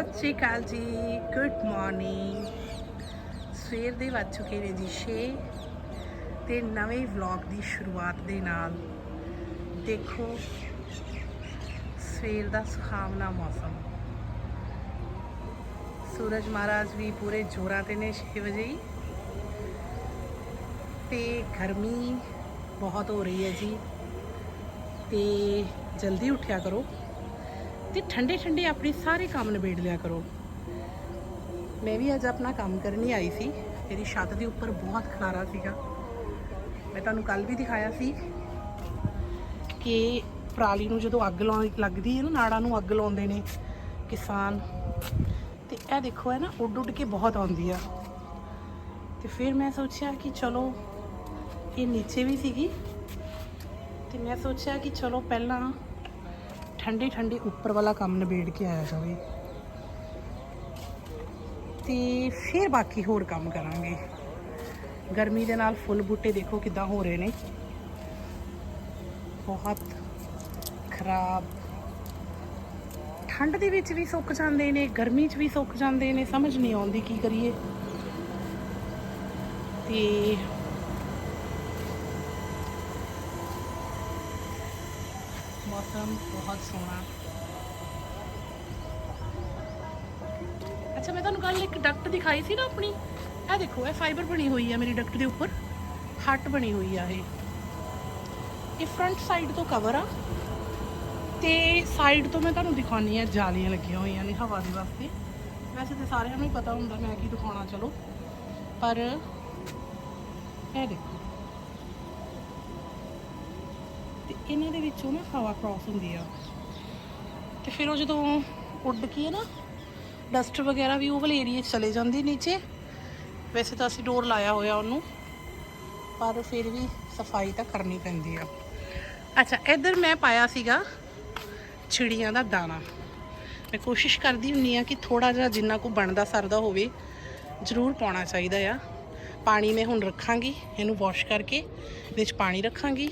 ਸਤਿ ਸ਼੍ਰੀ ਅਕਾਲ ਜੀ good morning ਸਵੇਰ ਦੇ ਵੱਜ ਚੁੱਕੇ ਨੇ ਜੀ 6 ਤੇ ਨਵੇਂ ਵਲੌਗ ਦੀ ਸ਼ੁਰੂਆਤ ਦੇ ਨਾਲ। ਦੇਖੋ, ਸਵੇਰ ਦਾ ਸੁਹਾਵਣਾ ਮੌਸਮ। ਸੂਰਜ ਮਹਾਰਾਜ ਵੀ ਪੂਰੇ ਜੋਰਾਂ ਤੇ ਨੇ 6 ਵਜੇ ਹੀ। ਤੇ ਗਰਮੀ ਬਹੁਤ ਹੋ ਰਹੀ ਹੈ ਜੀ। ਤੇ ਜਲਦੀ ਉੱਠਿਆ ਕਰੋ। ਤੇ ਠੰਡੇ ਠੰਡੇ ਆਪਣੇ ਸਾਰੇ ਕੰਮ ਨਿਬੇੜ ਲਿਆ ਕਰੋ। ਮੈਂ ਵੀ ਅੱਜ ਆਪਣਾ ਕੰਮ ਕਰਨ ਹੀ ਆਈ ਸੀ। ਮੇਰੀ ਛੱਤ ਦੇ ਉੱਪਰ ਬਹੁਤ ਖਲਾਰਾ ਸੀਗਾ। ਮੈਂ ਤੁਹਾਨੂੰ ਕੱਲ ਵੀ ਦਿਖਾਇਆ ਸੀ ਕਿ ਪਰਾਲੀ ਨੂੰ ਜਦੋਂ ਅੱਗ ਲਾਉਣ ਲੱਗਦੀ ਹੈ ਨਾ, ਨਾੜਾਂ ਨੂੰ ਅੱਗ ਲਾਉਂਦੇ ਨੇ ਕਿਸਾਨ। ਤੇ ਇਹ ਦੇਖੋ ਹੈ ਨਾ ਉੱਡ ਉੱਡ ਕੇ ਬਹੁਤ ਆਉਂਦੀ ਆ। ਤੇ ਫਿਰ ਮੈਂ ਸੋਚਿਆ ਕਿ ਚਲੋ, ਇਹ ਨੀਚੇ ਵੀ ਸੀਗੀ। ਤੇ ਮੈਂ ਸੋਚਿਆ ਕਿ ਚਲੋ, ਪਹਿਲਾਂ ਠੰਡੇ ਠੰਡੇ ਉੱਪਰ ਵਾਲਾ ਕੰਮ ਨਿਬੇੜ ਕੇ ਆਇਆ ਜਾਵੇ ਤੇ ਫਿਰ ਬਾਕੀ ਹੋਰ ਕੰਮ ਕਰਾਂਗੇ। ਗਰਮੀ ਦੇ ਨਾਲ ਫੁੱਲ ਬੂਟੇ ਦੇਖੋ ਕਿਦਾਂ ਹੋ ਰਹੇ ਨੇ। ਬਹੁਤ ਖਰਾਬ। ਠੰਡ ਦੇ ਵਿੱਚ ਵੀ ਸੁੱਕ ਜਾਂਦੇ ਨੇ, ਗਰਮੀ 'ਚ ਵੀ ਸੁੱਕ ਜਾਂਦੇ ਨੇ, ਸਮਝ ਨਹੀਂ ਆਉਂਦੀ ਕੀ ਕਰੀਏ। ਤੇ ਮੌਸਮ ਬਹੁਤ ਸੋਹਣਾ ਅੱਛਾ ਮੈਂ ਤੁਹਾਨੂੰ ਕੱਲ ਇੱਕ ਡਕਟ ਦਿਖਾਈ ਸੀ ਨਾ ਆਪਣੀ ਇਹ ਦੇਖੋ ਇਹ ਫਾਈਬਰ ਬਣੀ ਹੋਈ ਆ ਮੇਰੀ ਡਕਟ ਦੇ ਉੱਪਰ ਹੱਟ ਬਣੀ ਹੋਈ ਆ ਇਹ ਇਹ ਫਰੰਟ ਸਾਈਡ ਤੋਂ ਕਵਰ ਆ ਤੇ ਸਾਈਡ ਤੋਂ ਮੈਂ ਤੁਹਾਨੂੰ ਦਿਖਾਉਣੀ ਆ ਜਾਲੀਆਂ ਲੱਗੀਆਂ ਹੋਈਆਂ ਨੇ ਹਵਾ ਦੇ ਵਾਸਤੇ। ਵੈਸੇ ਤਾਂ ਸਾਰਿਆਂ ਨੂੰ ਹੀ ਪਤਾ ਹੁੰਦਾ ਮੈਂ ਕੀ ਦਿਖਾਉਣਾ, ਚਲੋ। ਪਰ, ਇਹ ਦੇਖੋ। ਤੇ ਇਹਨਾਂ ਦੇ ਵਿੱਚੋਂ ਨਾ ਹਵਾ ਕ੍ਰਾਸ ਹੁੰਦੀ ਆ। ਤੇ ਫਿਰ ਉਹ ਜਦੋਂ ਉੱਡ ਕੇ ਨਾ ਡਸਟ ਵਗੈਰਾ ਵੀ ਉਹ ਵਾਲੇ ਏਰੀਏ 'ਚ ਚਲੇ ਜਾਂਦੀ ਨੀਚੇ, ਵੈਸੇ ਤਾਂ ਅਸੀਂ ਡੋਰ ਲਾਇਆ ਹੋਇਆ ਉਹਨੂੰ, ਪਰ ਫਿਰ ਵੀ ਸਫ਼ਾਈ ਤਾਂ ਕਰਨੀ ਪੈਂਦੀ ਆ। ਅੱਛਾ, ਇੱਧਰ ਮੈਂ ਪਾਇਆ ਸੀਗਾ ਚਿੜੀਆਂ ਦਾ ਦਾਣਾ। ਮੈਂ ਕੋਸ਼ਿਸ਼ ਕਰਦੀ ਹੁੰਨੀ ਆ ਕਿ ਥੋੜਾ ਜਿਹਾ ਜਿੰਨਾ ਕੋ ਬਣਦਾ ਸਰਦਾ ਹੋਵੇ, ਜ਼ਰੂਰ ਪਾਉਣਾ ਚਾਹੀਦਾ ਆ। ਪਾਣੀ ਮੈਂ ਹੁਣ ਰੱਖਾਂਗੀ, ਇਹਨੂੰ ਵਾਸ਼ ਕਰਕੇ ਇਹਦੇ ਵਿੱਚ ਪਾਣੀ ਰੱਖਾਂਗੀ।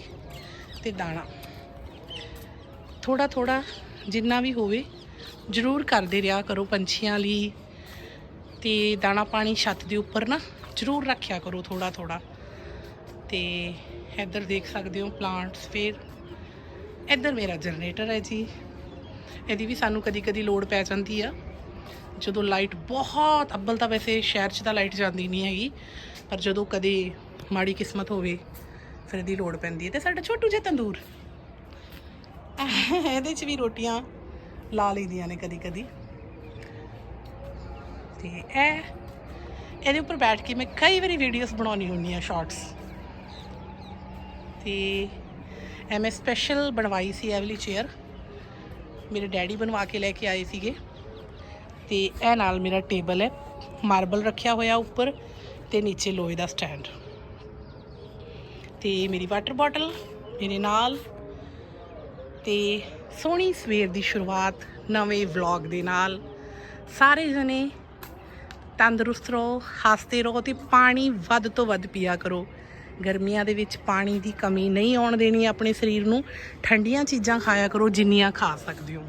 ਤੇ ਦਾਣਾ। ਥੋੜਾ ਥੋੜਾ ਜਿੰਨਾ ਵੀ ਹੋਵੇ, ਜ਼ਰੂਰ ਕਰਦੇ ਰਿਹਾ ਕਰੋ ਪੰਛੀਆਂ ਲਈ। ਤੇ ਦਾਣਾ ਪਾਣੀ ਛੱਤ ਦੇ ਉੱਪਰ ਨਾ, ਜ਼ਰੂਰ ਰੱਖਿਆ ਕਰੋ ਥੋੜਾ ਥੋੜਾ ਤੇ ਇੱਧਰ ਦੇਖ ਸਕਦੇ ਹੋ ਪਲਾਂਟਸ ਫਿਰ। ਇੱਧਰ ਮੇਰਾ ਜਨਰੇਟਰ ਹੈ ਜੀ। ਇਹਦੀ ਵੀ ਸਾਨੂੰ ਕਦੀ ਕਦੀ ਲੋਡ ਪੈ ਜਾਂਦੀ ਆ। ਜਦੋਂ ਲਾਈਟ ਬਹੁਤ, ਅੱਬਲ ਤਾਂ ਵੈਸੇ ਸ਼ਹਿਰ 'ਚ ਤਾਂ ਲਾਈਟ ਜਾਂਦੀ ਨਹੀਂ ਹੈਗੀ, ਪਰ ਜਦੋਂ ਕਦੇ ਮਾੜੀ ਕਿਸਮਤ ਹੋਵੇ ਫਿਰ ਇਹਦੀ ਲੋੜ ਪੈਂਦੀ ਹੈ ਤੇ ਸਾਡਾ ਛੋਟੂ ਜਿਹਾ ਤੰਦੂਰ। ਇਹਦੇ 'ਚ ਵੀ ਰੋਟੀਆਂ ਲਾ ਲਈਦੀਆਂ ਨੇ ਕਦੀ ਕਦੀ ਤੇ ਇਹ, ਇਹਦੇ ਉੱਪਰ ਬੈਠ ਕੇ ਮੈਂ ਕਈ ਵਾਰੀ ਵੀਡੀਓਜ਼ ਬਣਾਉਣੀ ਹੁੰਦੀ ਆ ਸ਼ਾਰਟਸ ਤੇ ਇਹ ਮੈਂ ਸਪੈਸ਼ਲ ਬਣਵਾਈ ਸੀ ਇਹ ਵਾਲੀ ਚੇਅਰ ਮੇਰੇ ਡੈਡੀ ਬਣਵਾ ਕੇ ਲੈ ਕੇ ਆਏ ਸੀਗੇ। ਤੇ ਇਹ ਨਾਲ ਮੇਰਾ ਟੇਬਲ ਹੈ ਮਾਰਬਲ ਰੱਖਿਆ ਹੋਇਆ ਉੱਪਰ ਤੇ ਨੀਚੇ ਲੋਹੇ ਦਾ ਸਟੈਂਡ ਤੇ ਮੇਰੀ ਵਾਟਰ ਬੋਟਲ ਮੇਰੇ ਨਾਲ ਤੇ ਸੋਹਣੀ ਸਵੇਰ ਦੀ ਸ਼ੁਰੂਆਤ ਨਵੇਂ ਵਲੌਗ ਦੇ ਨਾਲ। ਸਾਰੇ ਜਣੇ ਤੰਦਰੁਸਤ ਰਹੋ, ਹੱਸਦੇ ਰਹੋ ਤੇ ਪਾਣੀ ਵੱਧ ਤੋਂ ਵੱਧ ਪੀਆ ਕਰੋ। ਗਰਮੀਆਂ ਦੇ ਵਿੱਚ ਪਾਣੀ ਦੀ ਕਮੀ ਨਹੀਂ ਆਉਣ ਦੇਣੀ ਆਪਣੇ ਸਰੀਰ ਨੂੰ। ਠੰਡੀਆਂ ਚੀਜ਼ਾਂ ਖਾਇਆ ਕਰੋ ਜਿੰਨੀਆਂ ਖਾ ਸਕਦੇ ਹੋ।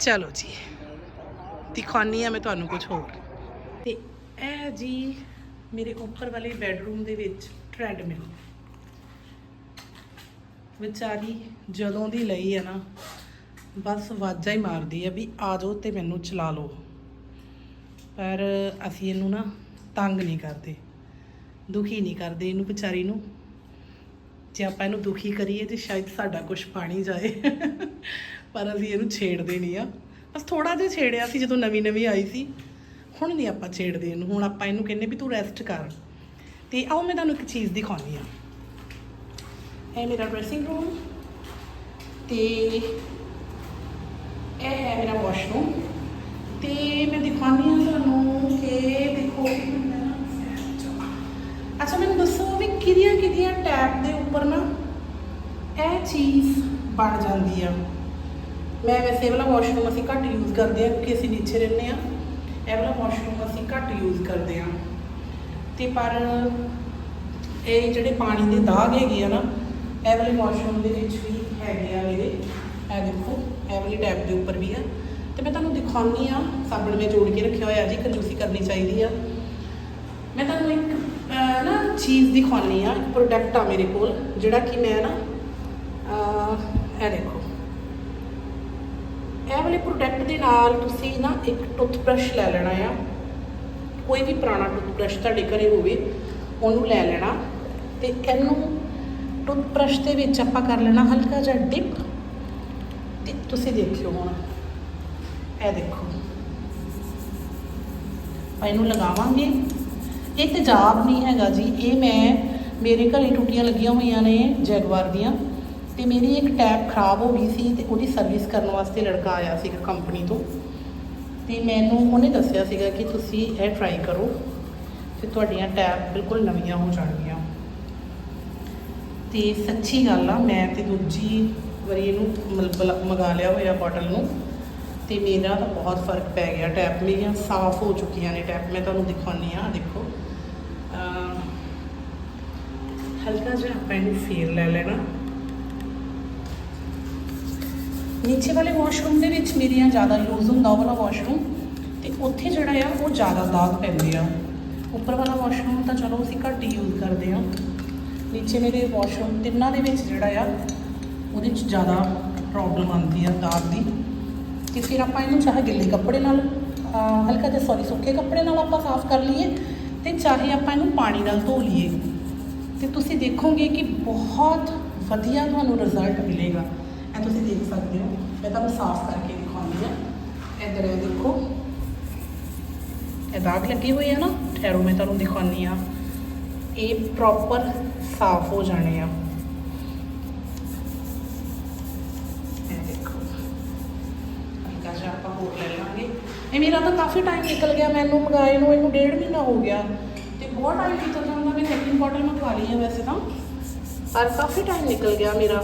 ਚਲੋ ਜੀ ਦਿਖਾਉਣੀ ਆ ਮੈਂ ਤੁਹਾਨੂੰ ਕੁਝ ਹੋਰ। ਤੇ ਇਹ ਜੀ ਮੇਰੇ ਉੱਪਰ ਵਾਲੇ ਬੈੱਡਰੂਮ ਦੇ ਵਿੱਚ ਟ੍ਰੈਡਮਿਲ ਵਿਚਾਰੀ ਜਦੋਂ ਦੀ ਲਈ ਹੈ ਨਾ, ਬਸ ਵਾਜਾ ਹੀ ਮਾਰਦੀ ਆ ਵੀ ਆ ਜਾਓ ਤੇ ਮੈਨੂੰ ਚਲਾ ਲਓ। ਪਰ ਅਸੀਂ ਇਹਨੂੰ ਨਾ ਤੰਗ ਨਹੀਂ ਕਰਦੇ, ਦੁਖੀ ਨਹੀਂ ਕਰਦੇ ਇਹਨੂੰ ਵਿਚਾਰੀ ਨੂੰ। ਜੇ ਆਪਾਂ ਇਹਨੂੰ ਦੁਖੀ ਕਰੀਏ ਤੇ ਸ਼ਾਇਦ ਸਾਡਾ ਕੁਝ ਪਾਣੀ ਜਾਏ। ਪਰ ਅਸੀਂ ਇਹਨੂੰ ਛੇੜਦੇ ਨਹੀਂ ਆ। ਬਸ ਥੋੜਾ ਜਿਹਾ ਛੇੜਿਆ ਸੀ ਜਦੋਂ ਨਵੀਂ ਨਵੀਂ ਆਈ ਸੀ। ਹੁਣ ਨਹੀਂ ਆਪਾਂ ਛੇੜਦੇ ਇਹਨੂੰ। ਹੁਣ ਆਪਾਂ ਇਹਨੂੰ ਕਹਿੰਨੇ ਵੀ ਤੂੰ ਰੈਸਟ ਕਰ। ਤੇ ਆਓ ਮੈਂ ਤੁਹਾਨੂੰ ਇੱਕ ਚੀਜ਼ ਦਿਖਾਉਣੀ ਆ ਇਹ ਮੇਰਾ ਡਰੈਸਿੰਗ ਰੂਮ ਤੇ ਇਹ ਹੈ ਮੇਰਾ ਵਾਸ਼ਰੂਮ ਤੇ ਮੈਂ ਦਿਖਾਉਣੀ ਆ ਤੁਹਾਨੂੰ ਕਿ ਦੇਖੋ ਅੱਛਾ, ਮੈਨੂੰ ਦੱਸੋ ਵੀ ਕਿਹਦੀਆਂ ਕਿਹਦੀਆਂ ਟੈਪ ਦੇ ਉੱਪਰ ਨਾ ਇਹ ਚੀਜ਼ ਬਣ ਜਾਂਦੀ ਆ। ਮੈਂ ਵੈਸੇ ਵਾਲਾ ਵਾਸ਼ਰੂਮ ਅਸੀਂ ਘੱਟ ਯੂਜ਼ ਕਰਦੇ ਆ ਕਿਉਂਕਿ ਅਸੀਂ ਨੀਚੇ ਰਹਿੰਦੇ ਆ ਇਹ ਵਾਲਾ ਵਾਸ਼ਰੂਮ ਅਸੀਂ ਘੱਟ ਯੂਜ਼ ਕਰਦੇ ਆ ਤੇ ਪਰ ਇਹ ਜਿਹੜੇ ਪਾਣੀ ਦੇ ਦਾਗ ਹੈਗੇ ਆ ਨਾ ਇਹ ਵਾਲੇ ਵਾਸ਼ਰੂਮ ਦੇ ਵਿੱਚ ਵੀ ਹੈਗੇ ਆ ਮੇਰੇ। ਇਹ ਦੇਖੋ ਇਹ ਵਾਲੀ ਟੈਪ ਦੇ ਉੱਪਰ ਵੀ ਆ। ਤੇ ਮੈਂ ਤੁਹਾਨੂੰ ਦਿਖਾਉਣੀ ਆ ਸਾਬਣ ਮੈਂ ਜੋੜ ਕੇ ਰੱਖਿਆ ਹੋਇਆ ਜੀ, ਕੰਜੂਸੀ ਕਰਨੀ ਚਾਹੀਦੀ ਆ। ਮੈਂ ਤੁਹਾਨੂੰ ਇੱਕ ਨਾ ਚੀਜ਼ ਦਿਖਾਉਣੀ ਆ ਪ੍ਰੋਡਕਟ ਆ ਮੇਰੇ ਕੋਲ, ਜਿਹੜਾ ਕਿ ਮੈਂ ਨਾ ਇਹ ਦੇਖੋ। ਇਹ ਵਾਲੇ ਪ੍ਰੋਡਕਟ ਦੇ ਨਾਲ ਤੁਸੀਂ ਨਾ ਇੱਕ ਟੁੱਥਬ੍ਰਸ਼ ਲੈ ਲੈਣਾ ਆ। ਕੋਈ ਵੀ ਪੁਰਾਣਾ ਟੁੱਥਬ੍ਰਸ਼ ਤੁਹਾਡੇ ਘਰੇ ਹੋਵੇ, ਉਹਨੂੰ ਲੈ ਲੈਣਾ। ਤੇ ਇਹਨੂੰ ਟੁੱਥ ਟੁੱਥਬ੍ਰਸ਼ ਦੇ ਵਿੱਚ ਆਪਾਂ ਕਰ ਲੈਣਾ ਹਲਕਾ ਜਿਹਾ ਡਿਪ ਤੇ ਤੁਸੀਂ ਦੇਖਿਓ ਹੁਣ। ਇਹ ਦੇਖੋ। ਆਪਾਂ ਇਹਨੂੰ ਲਗਾਵਾਂਗੇ। ਇਹ ਤੇਜ਼ਾਬ ਨਹੀਂ ਹੈਗਾ ਜੀ। ਇਹ ਮੈਂ ਮੇਰੇ ਘਰੇ ਟੁੱਟੀਆਂ ਲੱਗੀਆਂ ਹੋਈਆਂ ਨੇ ਜੈਗਵਾਰ ਦੀਆਂ ਤੇ ਮੇਰੀ ਇੱਕ ਟੈਪ ਖਰਾਬ ਹੋ ਗਈ ਸੀ ਤੇ ਉਹਦੀ ਸਰਵਿਸ ਕਰਨ ਵਾਸਤੇ ਲੜਕਾ ਆਇਆ ਸੀਗਾ ਕੰਪਨੀ ਤੋਂ। ਤੇ ਮੈਨੂੰ ਉਹਨੇ ਦੱਸਿਆ ਸੀਗਾ ਕਿ ਤੁਸੀਂ ਇਹ ਟਰਾਈ ਕਰੋ ਤੇ ਤੁਹਾਡੀਆਂ ਟੈਪ ਬਿਲਕੁਲ ਨਵੀਆਂ ਹੋ ਜਾਣਗੀਆਂ। ਤੇ ਸੱਚੀ ਗੱਲ ਆ, ਮੈਂ ਤੇ ਦੂਜੀ ਵਾਰੀ ਇਹਨੂੰ ਮਤਲਬ ਮੰਗਾ ਲਿਆ ਹੋਇਆ ਬੋਟਲ ਨੂੰ। ਤੇ ਮੇਰਾ ਤਾਂ ਬਹੁਤ ਫ਼ਰਕ ਪੈ ਗਿਆ ਟੈਪ ਮੇਰੀਆਂ ਸਾਫ਼ ਹੋ ਚੁੱਕੀਆਂ ਨੇ ਟੈਪ ਮੈਂ ਤੁਹਾਨੂੰ ਦਿਖਾਉਂਦੀ ਆ ਦੇਖੋ। ਹਲਕਾ ਜਿਹਾ ਆਪਾਂ ਇਹਨੂੰ ਫੇਰ ਲੈ ਲੈਣਾ। ਨੀਚੇ ਵਾਲੇ ਵਾਸ਼ਰੂਮ ਦੇ ਵਿੱਚ ਮੇਰੀਆਂ ਜ਼ਿਆਦਾ ਯੂਜ਼ ਹੁੰਦਾ, ਉਹ ਵਾਲਾ ਵਾਸ਼ਰੂਮ ਤੇ ਉੱਥੇ ਜਿਹੜਾ ਆ, ਉਹ ਜ਼ਿਆਦਾ ਦਾਗ ਪੈਂਦੇ ਆ। ਉੱਪਰ ਵਾਲਾ ਵਾਸ਼ਰੂਮ ਤਾਂ ਚਲੋ ਅਸੀਂ ਘੱਟ ਹੀ ਯੂਜ਼ ਕਰਦੇ ਆ। ਨੀਚੇ ਮੇਰੇ ਵਾਸ਼ਰੂਮ ਤਿੰਨਾਂ ਦੇ ਵਿੱਚ ਜਿਹੜਾ ਆ, ਉਹਦੇ 'ਚ ਜ਼ਿਆਦਾ ਪ੍ਰੋਬਲਮ ਆਉਂਦੀ ਆ ਦਾਗ ਦੀ। ਤੇ ਫਿਰ ਆਪਾਂ ਇਹਨੂੰ ਚਾਹੇ ਗਿੱਲੇ ਕੱਪੜੇ ਨਾਲ ਹਲਕਾ ਜਿਹਾ ਸੌਰੀ ਸੁੱਕੇ ਕੱਪੜੇ ਨਾਲ ਆਪਾਂ ਸਾਫ਼ ਕਰ ਲਈਏ ਤੇ ਚਾਹੇ ਆਪਾਂ ਇਹਨੂੰ ਪਾਣੀ ਨਾਲ ਧੋ ਲਈਏ। ਤੇ ਤੁਸੀਂ ਦੇਖੋਗੇ ਕਿ ਬਹੁਤ ਵਧੀਆ ਤੁਹਾਨੂੰ ਰਿਜ਼ਲਟ ਮਿਲੇਗਾ। ਇਹ ਤੁਸੀਂ ਦੇਖ ਸਕਦੇ ਹੋ। ਮੈਂ ਤੁਹਾਨੂੰ ਸਾਫ਼ ਕਰਕੇ ਦਿਖਾਉਂਦੀ ਹਾਂ। ਇੱਧਰ ਇਹ ਦੇਖੋ। ਇਹ ਦਾਗ ਲੱਗੇ ਹੋਏ ਆ ਨਾ ਠਹਿਰੋ ਮੈਂ ਤੁਹਾਨੂੰ ਦਿਖਾਉਂਦੀ ਆ ਇਹ ਪ੍ਰੋਪਰ ਸਾਫ਼ ਹੋ ਜਾਣੇ ਆ। ਆਪਾਂ ਹੋਰ ਲੈ ਲਾਂਗੇ। ਇਹ ਮੇਰਾ ਤਾਂ ਕਾਫੀ ਟਾਈਮ ਨਿਕਲ ਗਿਆ ਮੈਨੂੰ ਮੰਗਾਏ ਨੂੰ, ਇਹਨੂੰ ਡੇਢ ਮਹੀਨਾ ਹੋ ਗਿਆ। ਤੇ ਬਹੁਤ ਟਾਈਮ ਨਿਕਲ ਜਾਂਦਾ ਮੈਂ ਸੈਕਿੰਡ ਬੋਟਲ ਮੰਗਵਾ ਲਈ ਹੈ ਵੈਸੇ ਤਾਂ। ਪਰ ਕਾਫੀ ਟਾਈਮ ਨਿਕਲ ਗਿਆ ਮੇਰਾ।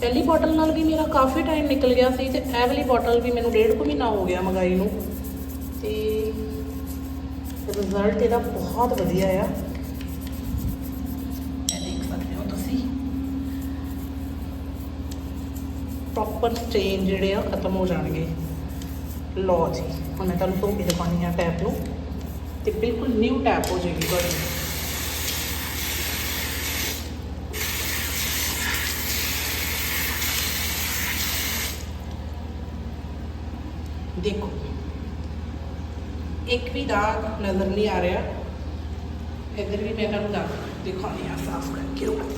ਪਹਿਲੀ ਬੋਟਲ ਨਾਲ ਵੀ ਮੇਰਾ ਕਾਫੀ ਟਾਈਮ ਨਿਕਲ ਗਿਆ ਸੀ ਤੇ ਇਹ ਵਾਲੀ ਬੋਟਲ ਵੀ ਮੈਨੂੰ ਡੇਢ ਕੁ ਮਹੀਨਾ ਹੋ ਗਿਆ ਮੰਗਾਈ ਨੂੰ। ਤੇ ਰਿਜ਼ਲਟ ਇਹਦਾ ਬਹੁਤ ਵਧੀਆ ਆ ਇਹ ਦੇਖ ਸਕਦੇ ਹੋ ਤੁਸੀਂ ਪ੍ਰੋਪਰ ਸਟੇਨ ਜਿਹੜੇ ਆ ਖਤਮ ਹੋ ਜਾਣਗੇ। ਲਓ ਜੀ, ਹੁਣ ਮੈਂ ਤੁਹਾਨੂੰ ਧੋ ਕੇ ਦਿਖਾਉਣੀ ਆ ਟੈਪ ਨੂੰ। ਤੇ ਬਿਲਕੁਲ ਨਿਊ ਟੈਪ ਹੋ ਜਾਏਗੀ ਤੁਹਾਡੀ। ਦੇਖੋ, ਇੱਕ ਵੀ ਦਾਗ ਨਜ਼ਰ ਨਹੀਂ ਆ ਰਿਹਾ। ਇੱਧਰ ਵੀ ਮੈਂ ਤੁਹਾਨੂੰ ਦਾਗ ਦਿਖਾਉਣੀ ਆ, ਸਾਫ਼ ਕਰਕੇ। ਰੁਕੋ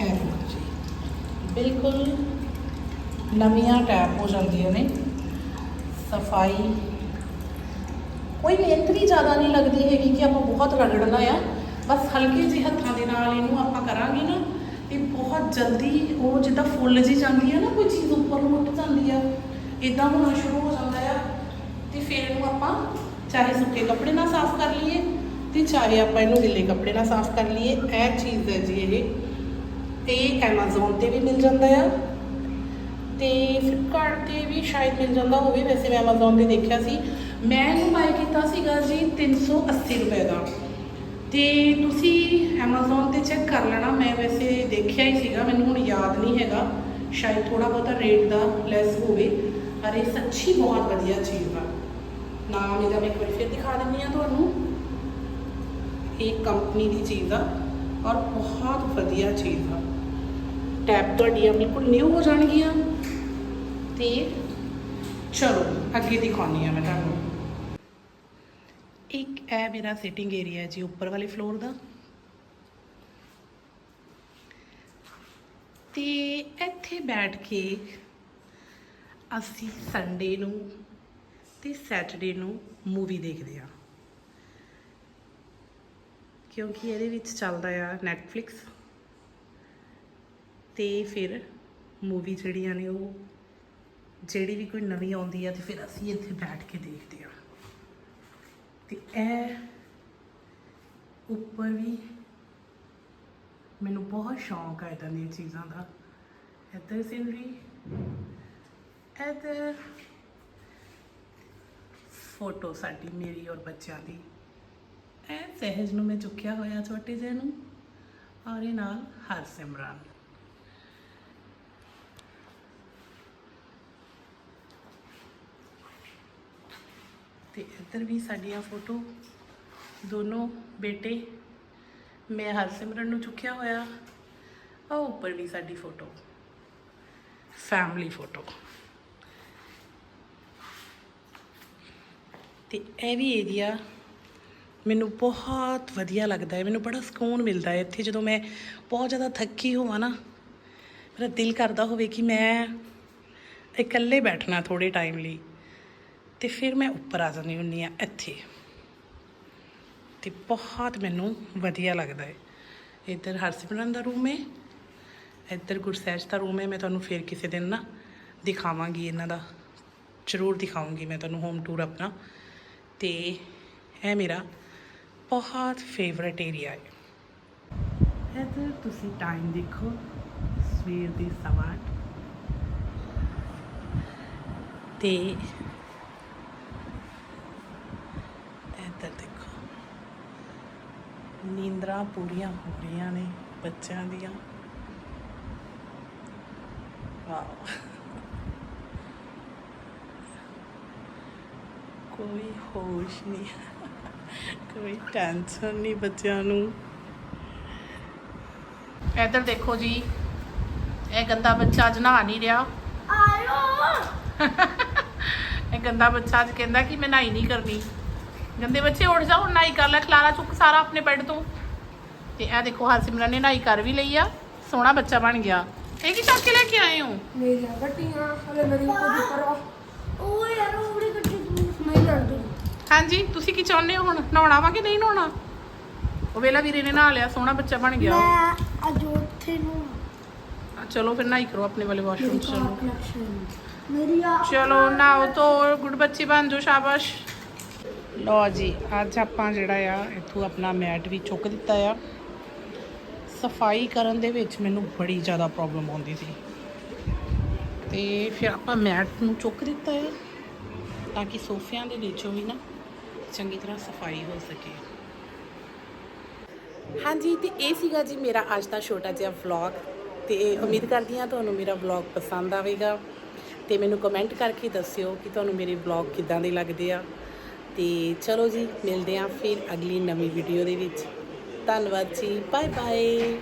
ਇਹ ਦੇਖੋ ਜੀ ਬਿਲਕੁਲ ਨਵੀਆਂ ਟੈਪ ਹੋ ਜਾਂਦੀਆਂ ਨੇ। ਸਫ਼ਾਈ ਕੋਈ ਮਿਹਨਤ ਵੀ ਜ਼ਿਆਦਾ ਨਹੀਂ ਲੱਗਦੀ ਹੈਗੀ ਕਿ ਆਪਾਂ ਬਹੁਤ ਰਗੜਨਾ ਆ। ਬਸ ਹਲਕੇ ਜਿਹੇ ਹੱਥਾਂ ਦੇ ਨਾਲ ਇਹਨੂੰ ਆਪਾਂ ਕਰਾਂਗੇ ਨਾ, ਇਹ ਬਹੁਤ ਜਲਦੀ ਉਹ ਜਿੱਦਾਂ ਫੁੱਲ ਜੀ ਜਾਂਦੀ ਆ ਨਾ, ਕੋਈ ਚੀਜ਼ ਉੱਪਰ ਨੂੰ ਉੱਠ ਜਾਂਦੀ ਆ। ਇਦਾਂ ਹੋਣਾ ਸ਼ੁਰੂ ਹੋ ਜਾਂਦਾ ਆ ਤੇ ਫਿਰ ਇਹਨੂੰ ਆਪਾਂ ਚਾਹੇ ਸੁੱਕੇ ਕੱਪੜੇ ਨਾਲ ਸਾਫ਼ ਕਰ ਲਈਏ ਤੇ ਚਾਹੇ ਆਪਾਂ ਇਹਨੂੰ ਗਿੱਲੇ ਕੱਪੜੇ ਨਾਲ ਸਾਫ਼ ਕਰ ਲਈਏ। ਇਹ ਚੀਜ਼ ਹੈ ਜੀ ਇਹ ਇਹ Amazon ਤੇ ਵੀ ਮਿਲ ਜਾਂਦਾ ਆ। ਤੇ ਫਲਿੱਪਕਾਰਟ ਤੇ ਵੀ ਸ਼ਾਇਦ ਮਿਲ ਜਾਂਦਾ ਹੋਵੇ, ਵੈਸੇ ਮੈਂ Amazon ਤੇ ਦੇਖਿਆ ਸੀ। ਮੈਂ ਇਹਨੂੰ ਬਾਈ ਕੀਤਾ ਸੀਗਾ ਜੀ 380 ਰੁਪਏ ਦਾ। ਤੇ ਤੁਸੀਂ Amazon ਤੇ ਚੈੱਕ ਕਰ ਲੈਣਾ, ਮੈਂ ਵੈਸੇ ਦੇਖਿਆ ਹੀ ਸੀਗਾ, ਮੈਨੂੰ ਹੁਣ ਯਾਦ ਨਹੀਂ ਹੈਗਾ। ਸ਼ਾਇਦ ਥੋੜਾ ਬਹੁਤਾ ਰੇਟ ਦਾ ਲੈਸ ਹੋਵੇ, ਪਰ ਇਹ ਸੱਚੀ ਬਹੁਤ ਵਧੀਆ ਚੀਜ਼ ਆ। ਨਾਮ ਇਹਦਾ ਮੈਂ ਇੱਕ ਵਾਰੀ ਫਿਰ ਦਿਖਾ ਦਿੰਦੀ ਆ ਤੁਹਾਨੂੰ। ਇਹ ਕੰਪਨੀ ਦੀ ਚੀਜ਼ ਆ, ਔਰ ਬਹੁਤ ਵਧੀਆ ਚੀਜ਼ ਆ। ਟੈਪ ਤੁਹਾਡੀਆਂ ਬਿਲਕੁਲ ਨਿਊ ਹੋ ਜਾਣਗੀਆਂ। ਤੇ ਚਲੋ, ਅੱਗੇ ਦਿਖਾਉਣੀ ਆ ਮੈਂ ਤੁਹਾਨੂੰ। ਇੱਕ ਇਹ ਮੇਰਾ ਸਿਟਿੰਗ ਏਰੀਆ ਜੀ, ਉੱਪਰ ਵਾਲੇ ਫਲੋਰ ਦਾ। ਤੇ ਇੱਥੇ ਬੈਠ ਕੇ ਅਸੀਂ ਸੰਡੇ ਨੂੰ ਤੇ ਸੈਟਰਡੇ ਨੂੰ ਮੂਵੀ ਦੇਖਦੇ ਆ ਕਿਉਂਕਿ ਇਹਦੇ ਵਿੱਚ ਚੱਲਦਾ ਆ ਨੈਟਫਲਿਕਸ ਤੇ ਫਿਰ ਮੂਵੀ ਜਿਹੜੀਆਂ ਨੇ ਉਹ ਜਿਹੜੀ ਵੀ ਕੋਈ ਨਵੀਂ ਆਉਂਦੀ ਆ ਤੇ ਫਿਰ ਅਸੀਂ ਇੱਥੇ ਬੈਠ ਕੇ ਦੇਖਦੇ ਆ। ਤੇ ਇਹ ਉੱਪਰ ਵੀ ਮੈਨੂੰ ਬਹੁਤ ਸ਼ੌਂਕ ਆ ਇਦਾਂ ਦੀਆਂ ਚੀਜ਼ਾਂ ਦਾ। ਇੱਧਰ ਸੀਨਰੀ ਇੱਧਰ ਫੋਟੋ ਸਾਡੀ ਮੇਰੀ ਔਰ ਬੱਚਿਆਂ ਦੀ। ਐ ਸਹਿਜ ਨੂੰ ਮੈਂ ਚੁੱਕਿਆ ਹੋਇਆ ਛੋਟੇ ਜਿਹੇ ਨੂੰ, ਔਰ ਇਹ ਨਾਲ ਹਰ ਹਰਸਿਮਰਨ। ਤੇ ਇੱਧਰ ਵੀ ਸਾਡੀਆਂ ਫੋਟੋ। ਦੋਨੋਂ ਬੇਟੇ, ਮੈਂ ਹਰਸਿਮਰਨ ਨੂੰ ਚੁੱਕਿਆ ਹੋਇਆ। ਉਹ ਉੱਪਰ ਵੀ ਸਾਡੀ ਫੋਟੋ। Family photo. ਤੇ ਇਹ ਵੀ ਏਰੀਆ ਮੈਨੂੰ ਬਹੁਤ ਵਧੀਆ ਲੱਗਦਾ ਹੈ। ਮੈਨੂੰ ਬੜਾ ਸਕੂਨ ਮਿਲਦਾ ਹੈ ਇੱਥੇ। ਜਦੋਂ ਮੈਂ ਬਹੁਤ ਜ਼ਿਆਦਾ ਥੱਕੀ ਹੋਵਾਂ ਨਾ, ਮੇਰਾ ਦਿਲ ਕਰਦਾ ਹੋਵੇ ਕਿ ਮੈਂ ਇਕੱਲੇ ਬੈਠਣਾ ਥੋੜੇ ਟਾਈਮ ਲਈ। ਤੇ ਫਿਰ ਮੈਂ ਉੱਪਰ ਆ ਜਾਂਦੀ ਹੁੰਦੀ ਆ ਇੱਥੇ। ਤੇ ਬਹੁਤ ਮੈਨੂੰ ਵਧੀਆ ਲੱਗਦਾ ਹੈ। ਇੱਧਰ ਹਰਸਿਮਰਨ ਦਾ ਰੂਮ ਹੈ। ਇੱਧਰ ਗੁਰਸੈਜ ਦਾ ਰੂਮ ਹੈ। ਮੈਂ ਤੁਹਾਨੂੰ ਫਿਰ ਕਿਸੇ ਦਿਨ ਨਾ ਦਿਖਾਵਾਂਗੀ ਇਹਨਾਂ ਦਾ। ਜ਼ਰੂਰ ਦਿਖਾਉਂਗੀ ਮੈਂ ਤੁਹਾਨੂੰ ਹੋਮ ਟੂਰ ਆਪਣਾ। ਤੇ ਇਹ ਮੇਰਾ ਬਹੁਤ ਫੇਵਰਟ ਏਰੀਆ ਹੈ। ਇੱਧਰ ਤੁਸੀਂ ਟਾਈਮ ਦੇਖੋ। ਸਵੇਰ ਦੀ ਸਵਾ ਅੱਠ। ਤੇ ਇੱਧਰ ਦੇਖੋ ਨੀਂਦਰਾਂ ਪੂਰੀਆਂ ਹੋ ਰਹੀਆਂ ਨੇ ਬੱਚਿਆਂ ਦੀਆਂ। ਵਾਓ। ਕੋਈ ਹੋਸ਼ ਨਹੀਂ। ਕੋਈ ਟੈਨਸ਼ਨ ਨਹੀਂ ਬੱਚਿਆਂ ਨੂੰ। ਇੱਧਰ ਦੇਖੋ ਜੀ ਇਹ ਗੰਦਾ ਬੱਚਾ ਅੱਜ ਨਹਾ ਨਹੀਂ ਰਿਹਾ। ਇਹ ਗੰਦਾ ਬੱਚਾ ਅੱਜ ਕਹਿੰਦਾ ਕਿ ਮੈਂ ਨਹਾਈ ਨਹੀਂ ਕਰਨੀ। ਗੰਦੇ ਬੱਚੇ ਉੱਠ ਜਾ ਹੁਣ ਨਹਾਈ ਕਰ ਲੈ ਖਲਾਰਾ ਚੁੱਕ ਸਾਰਾ ਆਪਣੇ ਬੈੱਡ ਤੋਂ। ਤੇ ਇਹ ਦੇਖੋ ਹਰਸਿਮਰਨ ਨੇ ਨਹਾਈ ਕਰ ਵੀ ਲਈ ਆ ਸੋਹਣਾ ਬੱਚਾ ਬਣ ਗਿਆ। ਇਹ ਕੀ ਚੱਕ ਕੇ ਲੈ ਕੇ ਆਏ ਹੋ? ਮੇਰੀਆਂ ਗੱਟੀਆਂ ਹਲੇ ਮੇਰੀ ਕੋਈ ਕਰਵਾ ਉਹ ਯਾਰ ਉਹ ਬੜੀ ਗੱਟੀ ਸਮੈਲ ਆਉਂਦੀ ਹਾਂਜੀ ਤੁਸੀਂ ਕੀ ਚਾਹੁੰਦੇ ਹੋ ਹੁਣ? ਨਹਾਉਣਾ ਵਾ ਕਿ ਨਹੀਂ ਨਹਾਉਣਾ? ਉਹ ਵੇਲਾ ਵੀਰੇ ਨੇ ਨਹਾ ਲਿਆ ਸੋਹਣਾ ਬੱਚਾ ਬਣ ਗਿਆ। ਉਹ। ਮੈਂ ਅੱਜ ਉੱਥੇ ਨੂੰ ਆ, ਚਲੋ ਫਿਰ ਨਹਾਈ ਕਰੋ ਆਪਣੇ ਵਾਲੇ ਵਾਸ਼ਰੂਮ ਚ ਚਲੋ। ਕਲੈਕਸ਼ਨ ਮੇਰੀ ਆ ਚਲੋ ਨਾਓ ਤੋਂ ਗੁੱਡ ਬੱਚੀ ਬਣ ਜਾਓ ਸ਼ਾਬਾਸ਼। ਲੋ ਜੀ, ਅੱਜ ਆਪਾਂ ਜਿਹੜਾ ਆ, ਇੱਥੋਂ ਆਪਣਾ ਮੈਟ ਵੀ ਚੁੱਕ ਦਿੱਤਾ ਆ। ਸਫ਼ਾਈ ਕਰਨ ਦੇ ਵਿੱਚ ਮੈਨੂੰ ਬੜੀ ਜ਼ਿਆਦਾ ਪ੍ਰੋਬਲਮ ਆਉਂਦੀ ਸੀ। ਤੇ ਫਿਰ ਆਪਾਂ ਮੈਟ ਨੂੰ ਚੁੱਕ ਦਿੱਤਾ ਆ, ਤਾਂ ਕਿ ਸੋਫਿਆਂ ਦੇ ਵਿੱਚੋਂ ਵੀ ਨਾ ਚੰਗੀ ਤਰ੍ਹਾਂ ਸਫ਼ਾਈ ਹੋ ਸਕੇ। ਹਾਂਜੀ, ਤੇ ਇਹ ਸੀਗਾ ਜੀ ਮੇਰਾ ਅੱਜ ਦਾ ਛੋਟਾ ਜਿਹਾ ਵਲੌਗ ਤੇ ਉਮੀਦ ਕਰਦੀ ਹਾਂ ਤੁਹਾਨੂੰ ਮੇਰਾ ਵਲੌਗ ਪਸੰਦ ਆਵੇਗਾ। ਤੇ ਮੈਨੂੰ ਕਮੈਂਟ ਕਰਕੇ ਦੱਸਿਓ ਕਿ ਤੁਹਾਨੂੰ ਮੇਰੇ ਵਲੌਗ ਕਿੱਦਾਂ ਦੇ ਲੱਗਦੇ ਆ। ਤੇ ਚਲੋ ਜੀ, ਮਿਲਦੇ ਹਾਂ ਫਿਰ ਅਗਲੀ ਨਵੀਂ ਵੀਡੀਓ ਦੇ ਵਿੱਚ। ਧੰਨਵਾਦ ਜੀ ਬਾਏ ਬਾਏ